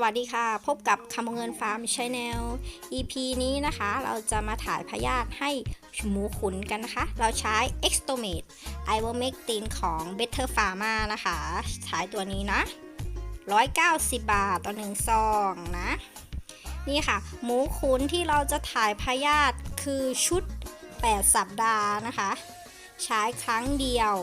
สวัสดีค่ะ พบกับคำเงินฟาร์มช n แนล EP นี้นะคะ เราจะมาถ่ายพยาธิให้หมูขุนกันนะคะ เราใช้ e x t o m a t e Ivermectin ของ Better Pharma นะคะใช้ตัวนี้นะ 190 บาทต่อหนึ่งซองนะ นี่ค่ะ หมูขุนที่เราจะถ่ายพยาธิคือชุด 8 สัปดาห์นะคะ ใช้ครั้งเดียว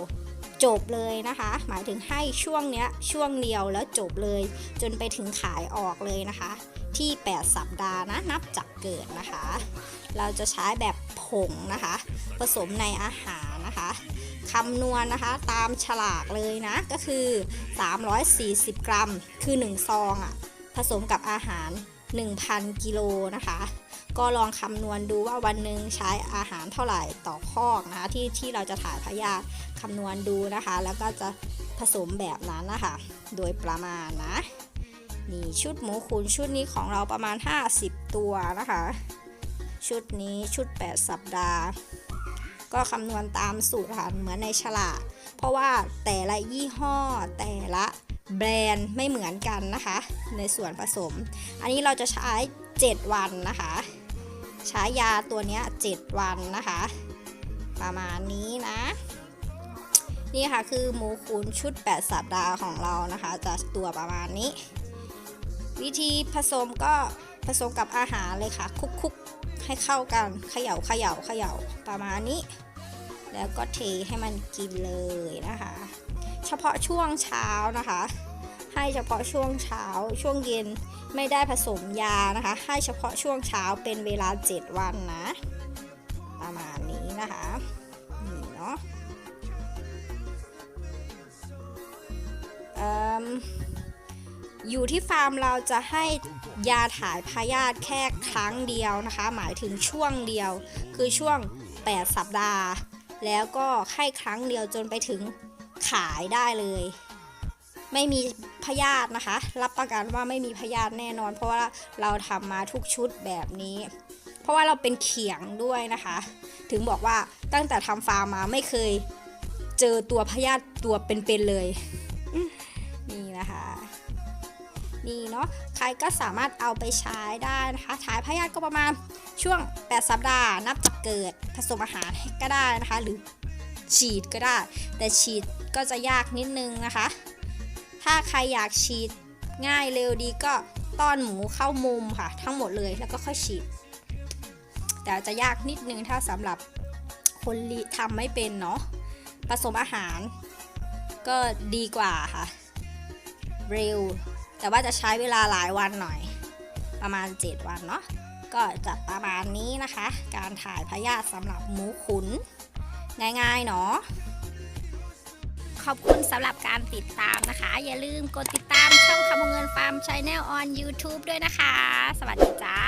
จบเลยนะคะ หมายถึงให้ช่วงเนี้ยช่วงเดียวแล้วจบเลย จนไปถึงขายออกเลยนะคะ ที่ 8 สัปดาห์นะนับจากเกิดนะคะ เราจะใช้แบบผงนะคะ ผสมในอาหารนะคะคำนวณนะคะตามฉลากเลยนะก็คือ 340 กรัม คือ 1 ซองอะ่ะผสมกับอาหาร 1,000 กิโลนะคะ ก็ลองคำนวณดูว่าวันหนึ่งใช้อาหารเท่าไหร่ต่อคอกนะคะที่ที่เราจะถ่ายพยาธิคำนวณดูนะคะ แล้วก็จะผสมแบบนั้นนะคะโดยประมาณนะนี่ชุดหมูขุนชุดนี้ของเราประมาณ 50 ตัวนะคะ ชุดนี้ชุด 8 สัปดาห์ ก็คำนวณตามสูตรค่ะเหมือนในฉลากเพราะว่าแต่ละยี่ห้อแต่ละแบรนด์ไม่เหมือนกันนะคะ ในส่วนผสม อันนี้เราจะใช้ 7 วันนะคะ ใช้ยาตัวนี้7วันนะคะ ประมาณนี้นะ นี่ค่ะคือหมูขุนชุด 8 สัปดาห์ของเรานะคะ จะตัวประมาณนี้ วิธีผสมก็ผสมกับอาหารเลยค่ะ คุกๆให้เข้ากันเขย่าเขย่าเขย่าประมาณนี้ แล้วก็เทให้มันกินเลยนะคะ เฉพาะช่วงเช้านะคะ ให้เฉพาะช่วงเช้า ช่วงเย็นไม่ได้ผสมยานะคะ ให้เฉพาะช่วงเช้าเป็นเวลา 7 วันนะ ประมาณนี้นะคะนี่เนาะเอิ่มอยู่ที่ฟาร์มเราจะให้ยาถ่ายพยาธิแค่ครั้งเดียวนะคะ หมายถึงช่วงเดียว คือช่วง 8 สัปดาห์ แล้วก็ให้ครั้งเดียวจนไปถึงขายได้เลย ไม่มีพยาธินะคะ รับประกันว่าไม่มีพยาธิแน่นอน เพราะว่าเราทำมาทุกชุดแบบนี้ เพราะว่าเราเป็นเขียงด้วยนะคะ ถึงบอกว่าตั้งแต่ทำฟาร์มมาไม่เคยเจอตัวพยาธิตัวเป็นๆเลยนี่นะคะนี่เนาะใครก็สามารถเอาไปใช้ได้นะคะถ่ายพยาธิก็ประมาณช่วง 8 สัปดาห์ นับจากเกิดผสมอาหารก็ได้นะคะ หรือฉีดก็ได้ แต่ฉีดก็จะยากนิดนึงนะคะ ถ้าใครอยากฉีดง่ายเร็วดีก็ต้อนหมูเข้ามุมค่ะ ทั้งหมดเลยแล้วก็ค่อยฉีด แต่จะยากนิดนึงถ้าสำหรับคนลิทำไม่เป็นเนาะผสมอาหาร ก็ดีกว่าค่ะ เร็ว แต่ว่าจะใช้เวลาหลายวันหน่อย ประมาณ 7 วันเนาะก็จะประมาณนี้นะคะ การถ่ายพยาธิสำหรับหมูขุน ง่ายๆเนาะ ขอบคุณสำหรับการติดตามนะคะ อย่าลืมกดติดตามช่องคำวงเงินฟาร์มช n แนล on YouTube ด้วยนะคะ สวัสดีจ้า